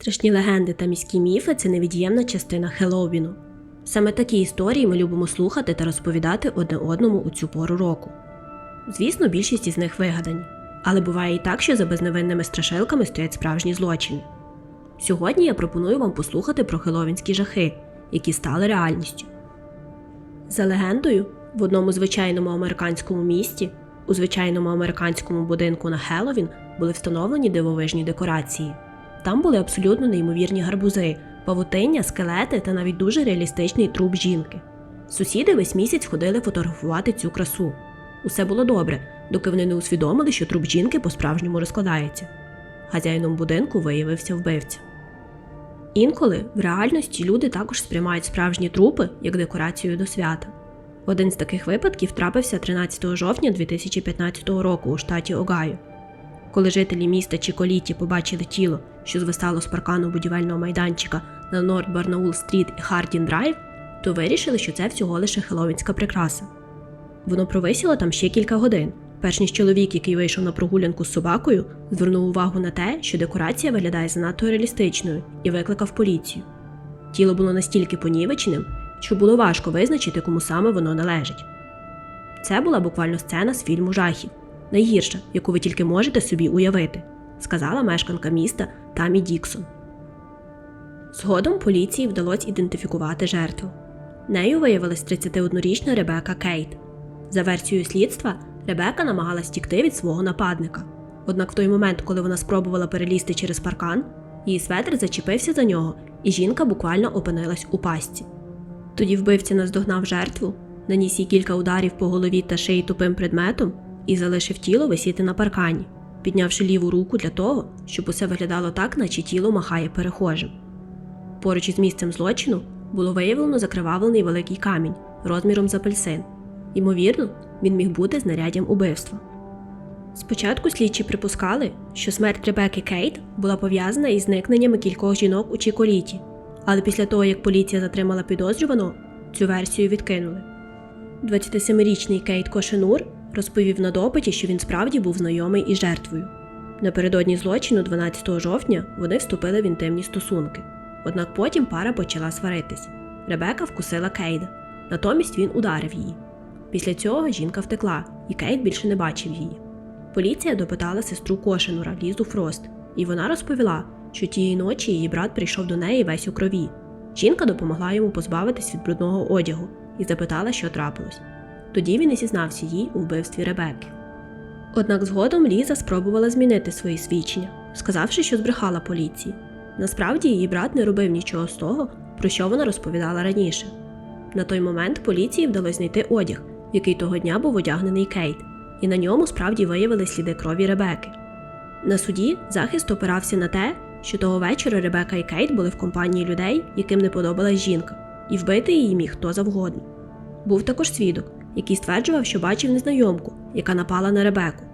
Страшні легенди та міські міфи це невід'ємна частина Хеллоуіну. Саме такі історії ми любимо слухати та розповідати одне одному у цю пору року. Звісно, більшість із них вигадані, але буває і так, що за безневинними страшилками стоять справжні злочини. Сьогодні я пропоную вам послухати про хеловінські жахи, які стали реальністю. За легендою, в одному звичайному американському місті, у звичайному американському будинку на Хеллоуін були встановлені дивовижні декорації. Там були абсолютно неймовірні гарбузи, павутиння, скелети та навіть дуже реалістичний труп жінки. Сусіди весь місяць ходили фотографувати цю красу. Усе було добре, доки вони не усвідомили, що труп жінки по-справжньому розкладається. Хазяїном будинку виявився вбивця. Інколи в реальності люди також сприймають справжні трупи як декорацію до свята. Один з таких випадків трапився 13 жовтня 2015 року у штаті Огайо. Коли жителі міста Чіколіті побачили тіло, що звисало з паркану будівельного майданчика на Норд Барнаул Стріт і Хардін Драйв, то вирішили, що це всього лише хеловінська прикраса. Воно провисіло там ще кілька годин, перш ніж чоловік, який вийшов на прогулянку з собакою, звернув увагу на те, що декорація виглядає занадто реалістичною, і викликав поліцію. Тіло було настільки понівеченим, що було важко визначити, кому саме воно належить. Це була буквально сцена з фільму жахів, найгірша, яку ви тільки можете собі уявити, сказала мешканка міста Тамі Діксон. Згодом поліції вдалося ідентифікувати жертву. Нею виявилась 31-річна Ребека Кейт. За версією слідства, Ребека намагалась тікти від свого нападника. Однак в той момент, коли вона спробувала перелізти через паркан, її светр зачепився за нього, і жінка буквально опинилась у пастці. Тоді вбивця наздогнав жертву, наніс їй кілька ударів по голові та шиї тупим предметом і залишив тіло висіти на паркані, піднявши ліву руку для того, щоб усе виглядало так, наче тіло махає перехожим. Поруч із місцем злочину було виявлено закривавлений великий камінь розміром з апельсин. Ймовірно, він міг бути знаряддям убивства. Спочатку слідчі припускали, що смерть Ребекки Кейт була пов'язана із зникненнями кількох жінок у Чіколіті, але після того, як поліція затримала підозрюваного, цю версію відкинули. 27-річний Кейт Кошенур розповів на допиті, що він справді був знайомий із жертвою. Напередодні злочину, 12 жовтня, вони вступили в інтимні стосунки. Однак потім пара почала сваритись. Ребека вкусила Кейда, натомість він ударив її. Після цього жінка втекла, і Кейт більше не бачив її. Поліція допитала сестру Кошенура Лізу Фрост, і вона розповіла, що тієї ночі її брат прийшов до неї весь у крові. Жінка допомогла йому позбавитись від брудного одягу і запитала, що трапилось. Тоді він і зізнався їй у вбивстві Ребекки. Однак згодом Ліза спробувала змінити свої свідчення, сказавши, що збрехала поліції. Насправді її брат не робив нічого з того, про що вона розповідала раніше. На той момент поліції вдалося знайти одяг, в який того дня був одягнений Кейт, і на ньому справді виявили сліди крові Ребеки. На суді захист опирався на те, що того вечора Ребека і Кейт були в компанії людей, яким не подобалась жінка, і вбити її міг хто завгодно. Був також свідок, який стверджував, що бачив незнайомку, яка напала на Ребеку.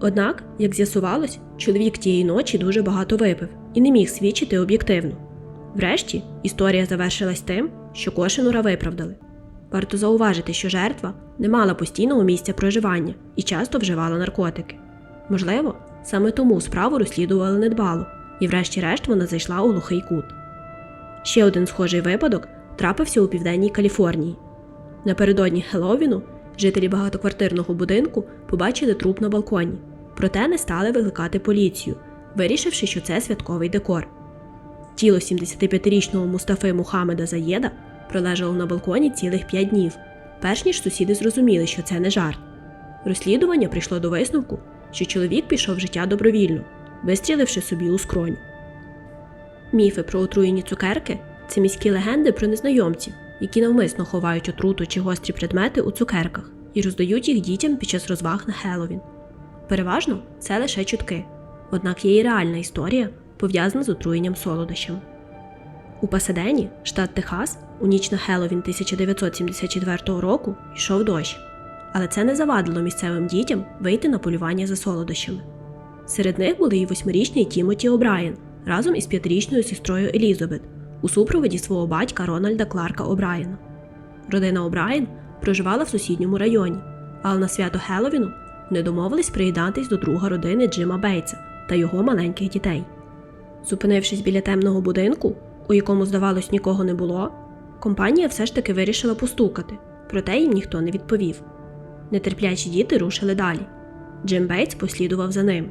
Однак, як з'ясувалось, чоловік тієї ночі дуже багато випив і не міг свідчити об'єктивно. Врешті історія завершилась тим, що Кошенура виправдали. Варто зауважити, що жертва не мала постійного місця проживання і часто вживала наркотики. Можливо, саме тому справу розслідували недбало, і врешті-решт вона зайшла у глухий кут. Ще один схожий випадок трапився у південній Каліфорнії. Напередодні Хеллоуіну жителі багатоквартирного будинку побачили труп на балконі, проте не стали викликати поліцію, вирішивши, що це святковий декор. Тіло 75-річного Мустафи Мухаммеда Заєда пролежало на балконі цілих 5 днів, перш ніж сусіди зрозуміли, що це не жарт. Розслідування прийшло до висновку, що чоловік пішов життя добровільно, вистріливши собі у скроню. Міфи про отруєні цукерки це міські легенди про незнайомців, які навмисно ховають отруту чи гострі предмети у цукерках і роздають їх дітям під час розваг на Хеллоуін. Переважно це лише чутки, однак є і реальна історія, пов'язана з отруєнням солодощами. У Пасадені, штат Техас, у ніч на Хеллоуін 1974 року йшов дощ, але це не завадило місцевим дітям вийти на полювання за солодощами. Серед них були і восьмирічний Тімоті О'Брайен разом із п'ятирічною сестрою Елізабет у супроводі свого батька Рональда Кларка О'Брайена. Родина О'Брайен проживала в сусідньому районі, але на свято Хеллоуіну не домовились приєднатись до друга родини Джима Бейтса та його маленьких дітей. Зупинившись біля темного будинку, у якому, здавалось, нікого не було, компанія все ж таки вирішила постукати, проте їм ніхто не відповів. Нетерплячі діти рушили далі. Джим Бейтс послідував за ними.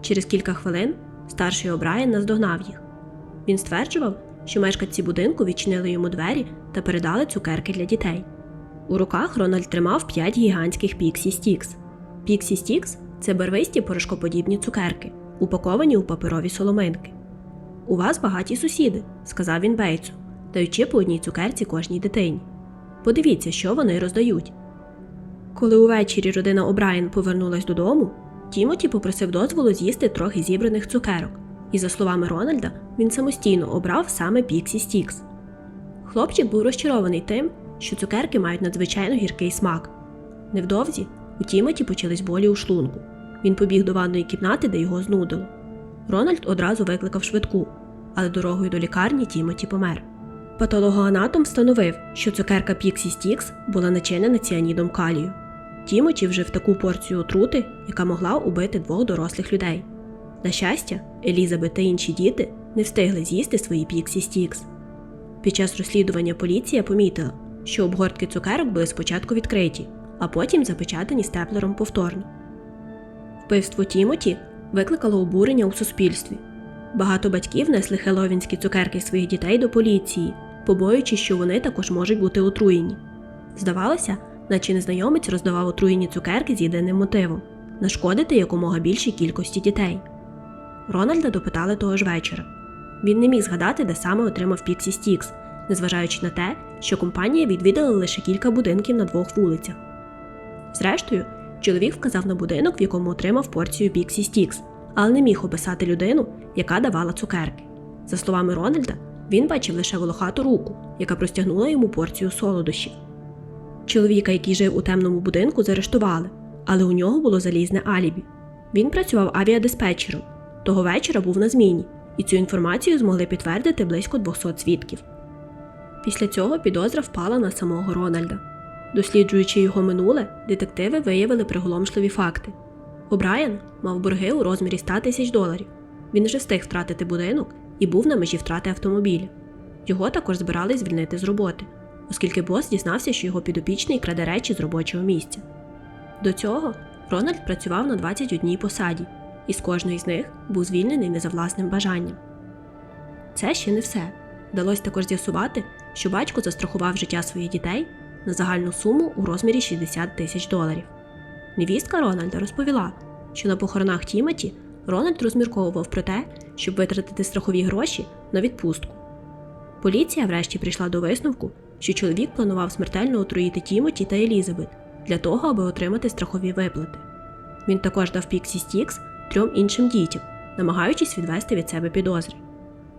Через кілька хвилин старший Обраєн наздогнав їх. Він стверджував, що мешканці будинку відчинили йому двері та передали цукерки для дітей. У руках Рональд тримав п'ять гігантських Піксі Стікс. Піксі Стікс це барвисті порошкоподібні цукерки, упаковані у паперові соломинки. У вас багаті сусіди, сказав він Бейтсу, даючи по одній цукерці кожній дитині. Подивіться, що вони роздають. Коли увечері родина Обраєн повернулась додому, Тімоті попросив дозволу з'їсти трохи зібраних цукерок, і, за словами Рональда, він самостійно обрав саме Піксі Стікс. Хлопчик був розчарований тим, що цукерки мають надзвичайно гіркий смак. Невдовзі у Тімоті почались болі у шлунку. Він побіг до ванної кімнати, де його знудило. Рональд одразу викликав швидку, але дорогою до лікарні Тімоті помер. Патологоанатом встановив, що цукерка Піксі Стікс була начинена ціанідом калію. Тімоті вжив таку порцію отрути, яка могла убити двох дорослих людей. На щастя, Елізабет та інші діти не встигли з'їсти свої Піксі Стікс. Під час розслідування поліція помітила, що обгортки цукерок були спочатку відкриті, а потім запечатані степлером повторно. Вбивство Тімоті викликало обурення у суспільстві. Багато батьків несли хеловінські цукерки своїх дітей до поліції, побоюючись, що вони також можуть бути отруєні. Здавалося, наче незнайомець роздавав отруєні цукерки з єдиним мотивом нашкодити якомога більшій кількості дітей. Рональда допитали того ж вечора. Він не міг згадати, де саме отримав Піксі Стікс, незважаючи на те, що компанія відвідала лише кілька будинків на двох вулицях. Зрештою, чоловік вказав на будинок, в якому отримав порцію Піксі Стікс, але не міг описати людину, яка давала цукерки. За словами Рональда, він бачив лише волохату руку, яка простягнула йому порцію солодощів. Чоловіка, який жив у темному будинку, заарештували, але у нього було залізне алібі. Він працював авіадиспетчером, того вечора був на зміні, і цю інформацію змогли підтвердити близько 200 свідків. Після цього підозра впала на самого Рональда. Досліджуючи його минуле, детективи виявили приголомшливі факти. О'Брайен мав борги у розмірі 100 тисяч доларів. Він вже встиг втратити будинок і був на межі втрати автомобіля. Його також збирались звільнити з роботи, оскільки бос дізнався, що його підопічний краде речі з робочого місця. До цього Рональд працював на 21 посаді, і з кожної з них був звільнений не за власним бажанням. Це ще не все. Вдалося також з'ясувати, що батько застрахував життя своїх дітей на загальну суму у розмірі 60 тисяч доларів. Невістка Рональда розповіла, що на похоронах Тімоті Рональд розмірковував про те, щоб витратити страхові гроші на відпустку. Поліція врешті прийшла до висновку, що чоловік планував смертельно отруїти Тімоті та Елізабет для того, аби отримати страхові виплати. Він також дав Піксі Стікс трьом іншим дітям, намагаючись відвести від себе підозри.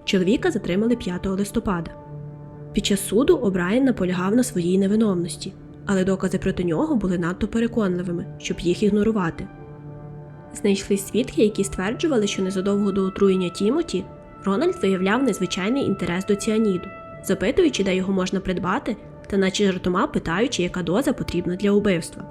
Чоловіка затримали 5 листопада. Під час суду Обраєн наполягав на своїй невиновності, але докази проти нього були надто переконливими, щоб їх ігнорувати. Знайшлись свідки, які стверджували, що незадовго до отруєння Тімоті Рональд виявляв незвичайний інтерес до ціаніду, запитуючи, де його можна придбати, та наче жартома питаючи, яка доза потрібна для убивства.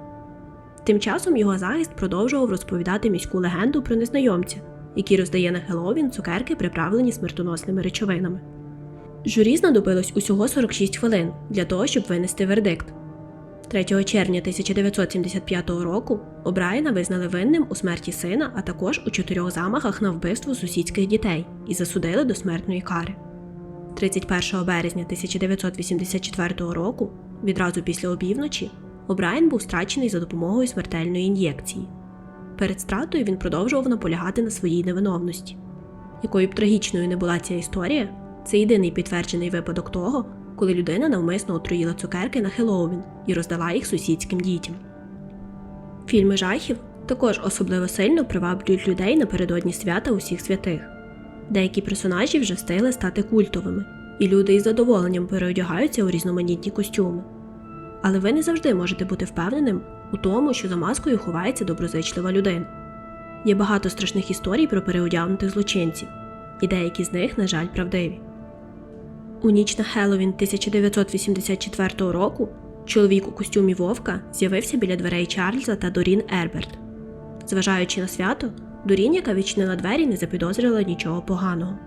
Тим часом його захист продовжував розповідати міську легенду про незнайомця, який роздає на Хеллоуін цукерки, приправлені смертоносними речовинами. Журі знадобилось усього 46 хвилин для того, щоб винести вердикт. 3 червня 1975 року Обраєна визнали винним у смерті сина, а також у чотирьох замахах на вбивство сусідських дітей і засудили до смертної кари. 31 березня 1984 року, відразу після опівночі, Обраєн був страчений за допомогою смертельної ін'єкції. Перед стратою він продовжував наполягати на своїй невиновності. Якою б трагічною не була ця історія, це єдиний підтверджений випадок того, коли людина навмисно отруїла цукерки на Хеллоуін і роздала їх сусідським дітям. Фільми жахів також особливо сильно приваблюють людей напередодні свята усіх святих. Деякі персонажі вже встигли стати культовими, і люди із задоволенням переодягаються у різноманітні костюми. Але ви не завжди можете бути впевненим у тому, що за маскою ховається доброзичлива людина. Є багато страшних історій про переодягнутих злочинців, і деякі з них, на жаль, правдиві. У ніч на Хеллоуін 1984 року чоловік у костюмі вовка з'явився біля дверей Чарльза та Дорін Ерберт. Зважаючи на свято, Дорін, яка відчинила двері, не запідозрила нічого поганого.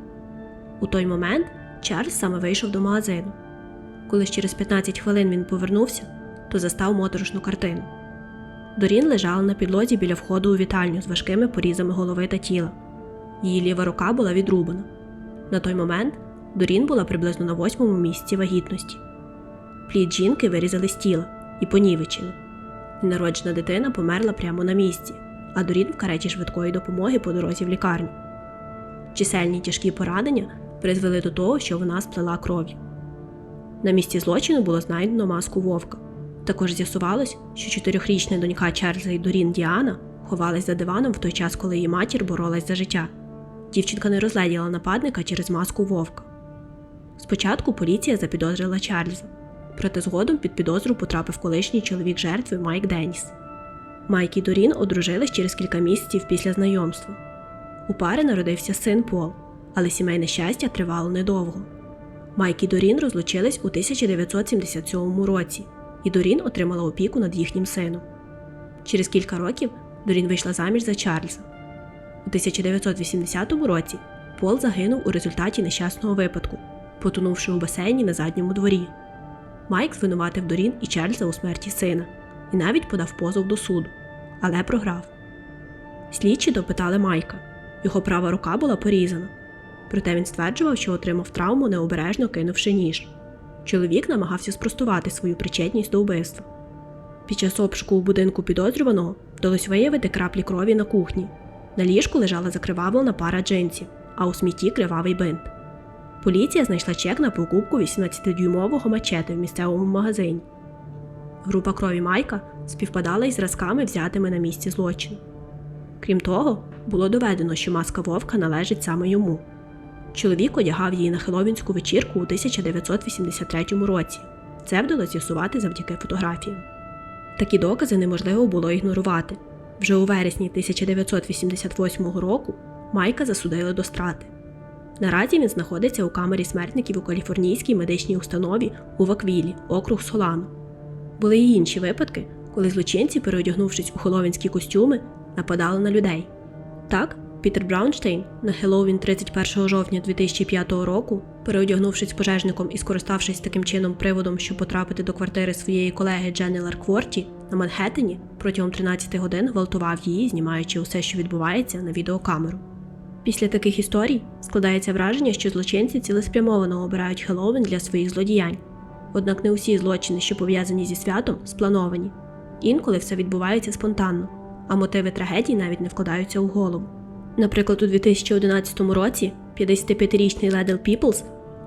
У той момент Чарльз саме вийшов до магазину. Коли ж через 15 хвилин він повернувся, то застав моторошну картину. Дорін лежала на підлозі біля входу у вітальню з важкими порізами голови та тіла. Її ліва рука була відрубана. На той момент Дорін була приблизно на восьмому місці вагітності. Плід жінки вирізали з тіла і понівечили. Ненароджена дитина померла прямо на місці, а Дорін в кареті швидкої допомоги по дорозі в лікарню. Чисельні тяжкі поранення призвели до того, що вона сплела кров'ю. На місці злочину було знайдено маску вовка. Також з'ясувалось, що чотирьохрічна донька Чарльза і Дорін Діана ховалась за диваном в той час, коли її матір боролась за життя. Дівчинка не розгледіла нападника через маску вовка. Спочатку поліція запідозрила Чарльза, проте згодом під підозру потрапив колишній чоловік жертви Майк Деніс. Майк і Дорін одружились через кілька місяців після знайомства. У пари народився син Пол, але сімейне щастя тривало недовго. Майк і Дорін розлучились у 1977 році, і Дорін отримала опіку над їхнім сином. Через кілька років Дорін вийшла заміж за Чарльза. У 1980 році Пол загинув у результаті нещасного випадку, потонувши у басейні на задньому дворі. Майк звинуватив Дорін і Чарльза у смерті сина і навіть подав позов до суду, але програв. Слідчі допитали Майка. Його права рука була порізана. Проте він стверджував, що отримав травму, необережно кинувши ніж. Чоловік намагався спростувати свою причетність до вбивства. Під час обшуку у будинку підозрюваного вдалося виявити краплі крові на кухні. На ліжку лежала закривавлена пара джинсів, а у смітті кривавий бинт. Поліція знайшла чек на покупку 18-дюймового мачети в місцевому магазині. Група крові Майка співпадала із зразками, взятими на місці злочину. Крім того, було доведено, що маска вовка належить саме йому. Чоловік одягав її на хеловінську вечірку у 1983 році. Це вдалося з'ясувати завдяки фотографіям. Такі докази неможливо було ігнорувати. Вже у вересні 1988 року Майка засудили до страти. Наразі він знаходиться у камері смертників у каліфорнійській медичній установі у Ваквілі, округ Солану. Були й інші випадки, коли злочинці, переодягнувшись у хеловінські костюми, нападали на людей. Так, Пітер Браунштейн на Хеллоуін 31 жовтня 2005 року, переодягнувшись пожежником і скориставшись таким чином приводом, щоб потрапити до квартири своєї колеги Дженни Ларкворті на Манхеттені, протягом 13 годин гвалтував її, знімаючи усе, що відбувається, на відеокамеру. Після таких історій складається враження, що злочинці цілеспрямовано обирають Хеллоуін для своїх злодіянь. Однак не усі злочини, що пов'язані зі святом, сплановані. Інколи все відбувається спонтанно, а мотиви трагедії навіть не вкладаються у голову. Наприклад, у 2011 році 55-річний Ледел Піплс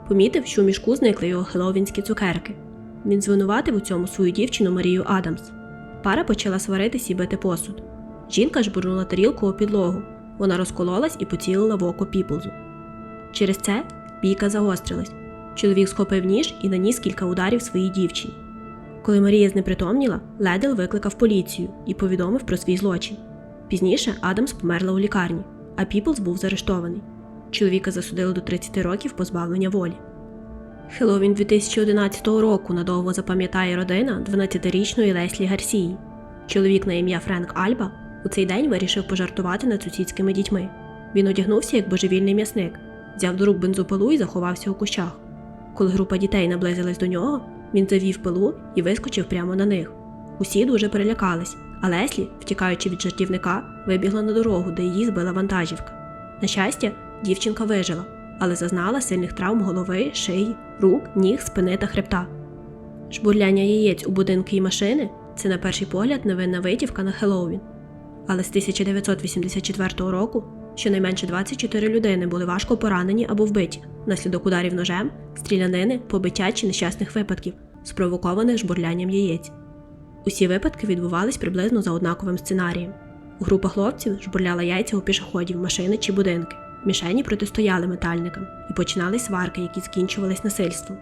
помітив, що у мішку зникли його хеловінські цукерки. Він звинуватив у цьому свою дівчину Марію Адамс. Пара почала сваритись і бити посуд. Жінка жбурнула тарілку у підлогу. Вона розкололась і поцілила в око Піплзу. Через це бійка загострилась. Чоловік схопив ніж і наніс кілька ударів своїй дівчині. Коли Марія знепритомніла, Ледел викликав поліцію і повідомив про свій злочин. Пізніше Адамс померла у лікарні, а Піплз був заарештований. Чоловіка засудили до 30 років позбавлення волі. Хеллоуін 2011 року надовго запам'ятає родина 12-річної Леслі Гарсії. Чоловік на ім'я Френк Альба у цей день вирішив пожартувати над сусідськими дітьми. Він одягнувся як божевільний м'ясник, взяв до рук бензопилу і заховався у кущах. Коли група дітей наблизилась до нього, він завів пилу і вискочив прямо на них. Усі дуже перелякались, а Леслі, втікаючи від жартівника, вибігла на дорогу, де її збила вантажівка. На щастя, дівчинка вижила, але зазнала сильних травм голови, шиї, рук, ніг, спини та хребта. Жбурляння яєць у будинки і машини це на перший погляд невинна витівка на Хеллоуін. Але з 1984 року щонайменше 24 людини були важко поранені або вбиті внаслідок ударів ножем, стрілянини, побиття чи нещасних випадків, спровокованих жбурлянням яєць. Усі випадки відбувались приблизно за однаковим сценарієм. Група хлопців жбурляла яйця у пішоходів, машини чи будинки. Мішені протистояли метальникам і починали сварки, які скінчувались насильством.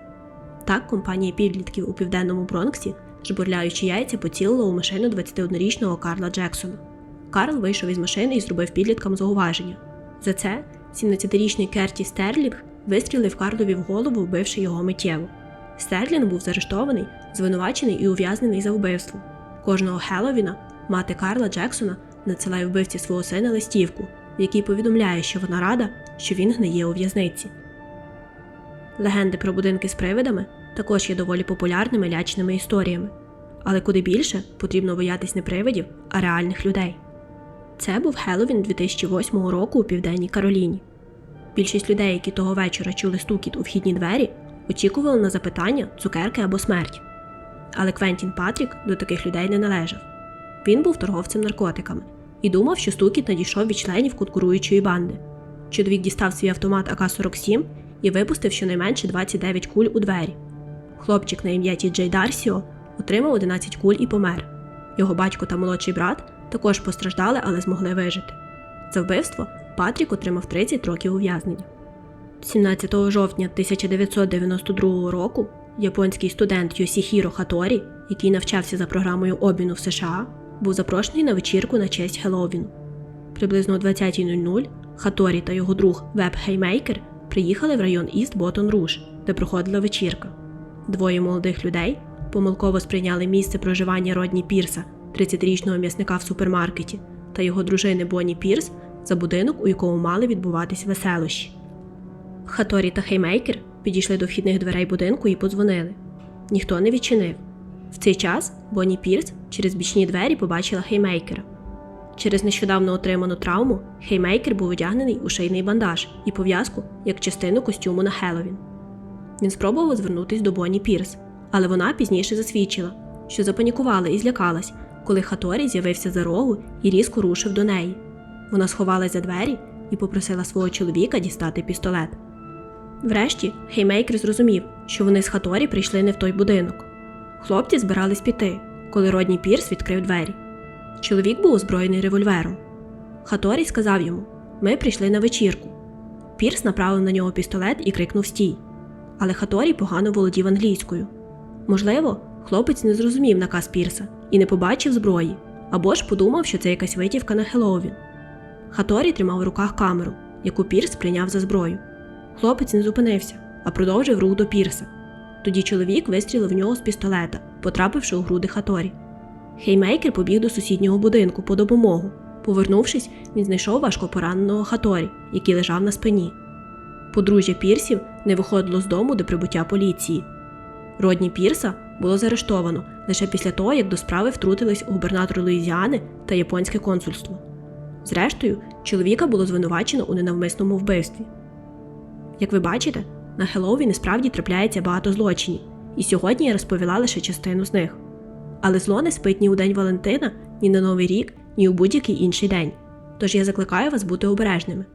Так, компанія підлітків у південному Бронксі, жбурляючи яйця, поцілила у машину 21-річного Карла Джексона. Карл вийшов із машини і зробив підліткам зауваження. За це 17-річний Керті Стерлінг вистрілив Карлові в голову, вбивши його миттєво. Стерлінг був заарештований, звинувачений і ув'язнений за вбивство. Кожного Хелловіна мати Карла Джексона надсилає вбивці свого сина листівку, в якій повідомляє, що вона рада, що він гниє у в'язниці. Легенди про будинки з привидами також є доволі популярними лячними історіями, але куди більше потрібно боятись не привидів, а реальних людей. Це був Хеллоуін 2008 року у Південній Кароліні. Більшість людей, які того вечора чули стукіт у вхідні двері, очікували на запитання, цукерки або смерть. Але Квентін Патрік до таких людей не належав. Він був торговцем наркотиками і думав, що стукіт надійшов від членів конкуруючої банди. Чоловік дістав свій автомат АК-47 і випустив щонайменше 29 куль у двері. Хлопчик на ім'я Ті Джей Дарсіо отримав 11 куль і помер. Його батько та молодший брат також постраждали, але змогли вижити. За вбивство Патрік отримав 30 років ув'язнення. 17 жовтня 1992 року японський студент Йосіхіро Хаторі, який навчався за програмою обміну в США, був запрошений на вечірку на честь Хеллоуіну. Приблизно о 20.00 Хаторі та його друг Веб Хеймейкер приїхали в район Іст Ботон Руш, де проходила вечірка. Двоє молодих людей помилково сприйняли місце проживання Родні Пірса, 30-річного м'ясника в супермаркеті, та його дружини Бонні Пірс за будинок, у якому мали відбуватись веселощі. Хаторі та Хеймейкер підійшли до вхідних дверей будинку і подзвонили. Ніхто не відчинив. В цей час Бонні Пірс через бічні двері побачила Хеймейкера. Через нещодавно отриману травму Хеймейкер був одягнений у шийний бандаж і пов'язку як частину костюму на Хеллоуін. Він спробував звернутись до Бонні Пірс, але вона пізніше засвідчила, що запанікувала і злякалась, коли Хаторі з'явився за рогу і різко рушив до неї. Вона сховалась за двері і попросила свого чоловіка дістати пістолет. Врешті Хеймейкер зрозумів, що вони з Хаторі прийшли не в той будинок. Хлопці збирались піти, коли Родні Пірс відкрив двері. Чоловік був озброєний револьвером. Хаторі сказав йому: Ми прийшли на вечірку. Пірс направив на нього пістолет і крикнув Стій. Але Хаторі погано володів англійською. Можливо, хлопець не зрозумів наказ Пірса і не побачив зброї, або ж подумав, що це якась витівка на Хеллоуін. Хаторі тримав в руках камеру, яку Пірс прийняв за зброю. Хлопець не зупинився, а продовжив рух до Пірса. Тоді чоловік вистрілив в нього з пістолета, потрапивши у груди Хаторі. Хеймейкер побіг до сусіднього будинку по допомогу. Повернувшись, він знайшов важко пораненого Хаторі, який лежав на спині. Подружжя Пірсів не виходило з дому до прибуття поліції. Родні Пірса було заарештовано лише після того, як до справи втрутились губернатор Луїзіани та японське консульство. Зрештою, чоловіка було звинувачено у ненавмисному вбивстві. Як ви бачите, на Хеллоуін справді трапляється багато злочинів, і сьогодні я розповіла лише частину з них. Але зло не спить ні у День Валентина, ні на Новий рік, ні у будь-який інший день. Тож я закликаю вас бути обережними.